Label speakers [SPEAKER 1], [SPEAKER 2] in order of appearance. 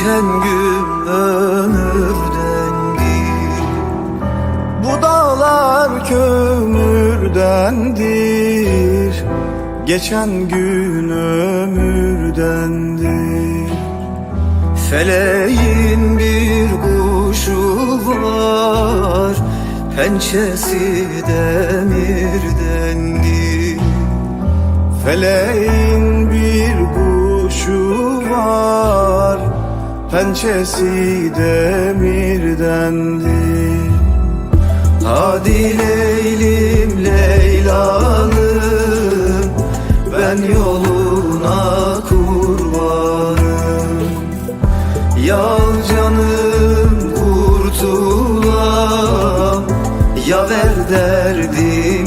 [SPEAKER 1] Geçen gün ömürdendir Bu dağlar kömürdendir Geçen gün ömürdendir Feleğin bir kuşu var Pençesi demirdendir Feleğin bir kuşu var pençesi demirdendi. Hadi Leylim Leyla'nım ben yoluna kurbanım Yal canım kurtulam yaver derdim